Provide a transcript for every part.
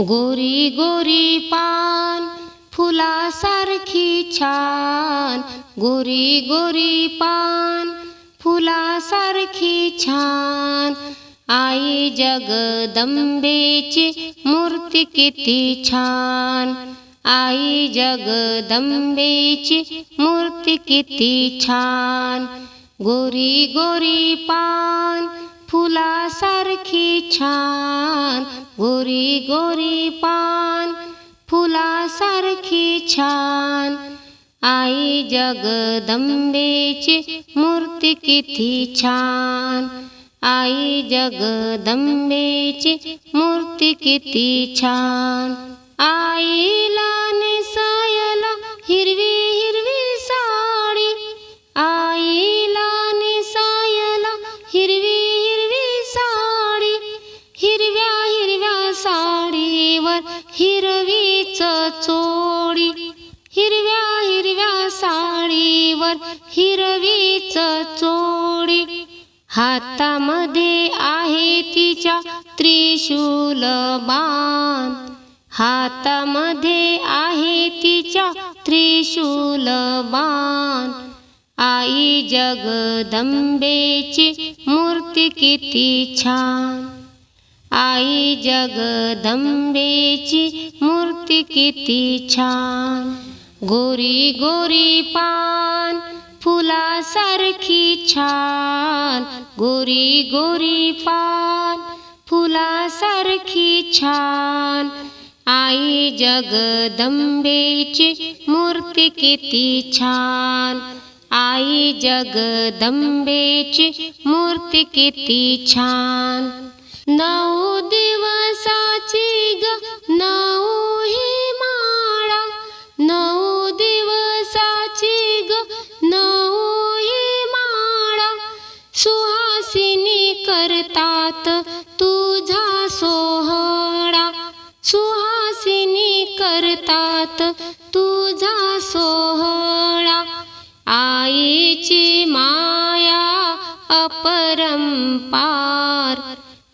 गोरी गोरी पान फुलासारखी छान. गोरी गोरी पान फुलासारखी छान. आई जगदंबेची मूर्ती किती छान. आई जगदंबेची मूर्ती किती छान. गोरी गोरी पान फुलासारखी छान गोरी गोरी पान फुलासारखी छान. आई जगदंबेची मूर्ती किती छान. आई जगदंबेची मूर्ती किती छान. आईला नेसायला हिरवी हिरव्या हिरव्या साडीवर हिरवीच चोडी हातामध्ये आहे तिच्या त्रिशूल बाण. हातामध्ये आहे तिच्या त्रिशूल बाण. आई जगदंबेची मूर्ती किती छान. आई जगदंबेची मूर्ती किती छान. गोरी गोरी पान फुलासारखी छान. गोरी गोरी पान फुलासारखी छान. आई जगदंबेची मूर्ती किती छान. आई जगदंबेची मूर्ती किती छान. नऊ दिवसाची ग नऊ करतात. तुझा सोहळा सुहासिनी करतात. तुझा सोहळा आईची माया अपरंपार.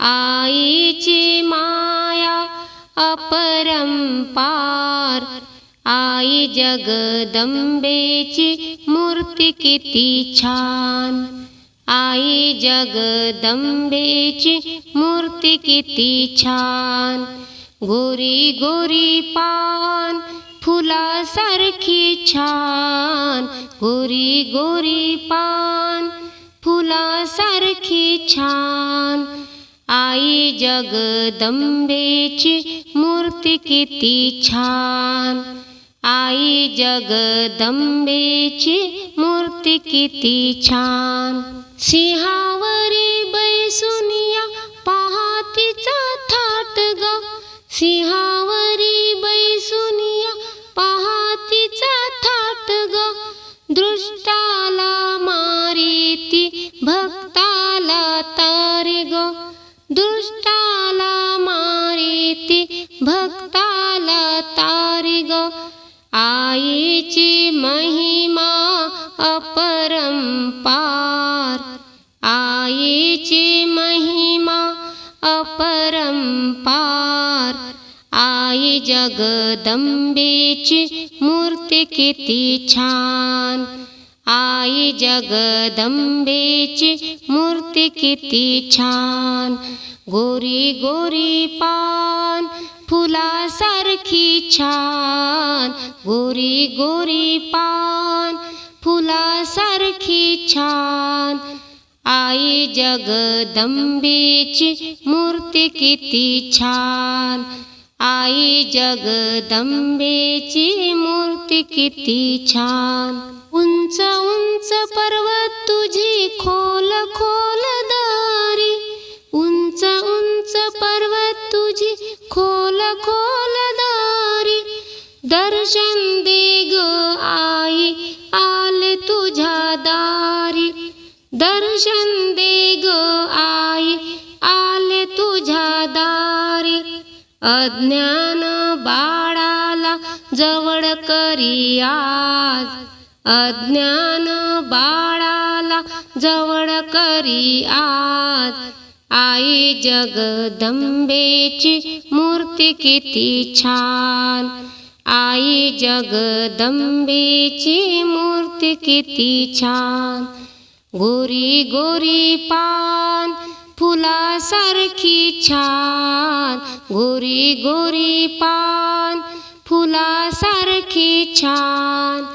आईची माया अपरंपार. आई जगदंबेची मूर्ती किती छान. आई जगदंबेची मूर्ती किती छान. गोरी गोरी पान फुलासारखी छान. गोरी गोरी पान फुलासारखी छान. आई जगदंबेची मूर्ती किती छान. आई जगदंबेची मूर्ती किती छान. सिंहावरी बैसुनिया पहातीचा थाट ग. सिंहावरी बैसुनिया पहातीचा थाट ग. दृष्टाला मारिती भक्ताला तारे ग. दृष्टाला मारिती भक्ता आईची महिमा अपरंपार। आई जगदंबेची मूर्ति किती छान। आई जगदंबेची मूर्ति किती छान। गोरी गोरी पान फुला फुलासारखी छान। गोरी गोरी पान फुला फुलासारखी छान। आई जगदंबेची मूर्ती किती छान. आई जगदंबेची मूर्ती किती छान. उंच उंच पर्वत तुझी खोल खोल दारी. उंच उंच पर्वत तुझी खोल खोल दारी. दर्शन दे ग आई आले तुझ्या दारी. दर्शन दे ग आई आले तुझ्या दारी. अज्ञान बाळाला जवळ करी आज. अज्ञान बाळाला जवळ करी आज. आई जगदंबेची मूर्ती किती छान. आई जगदंबेची मूर्ती किती छान. गोरी गोरी पान फुलासारखी छान. गोरी गोरी पान फुलासारखी छान.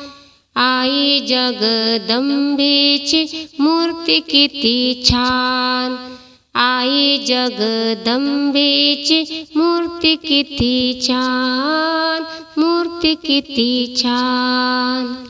आई जगदंबेची मूर्ती किती छान. आई जगदंबेची मूर्ती किती छान. मूर्ती किती छान.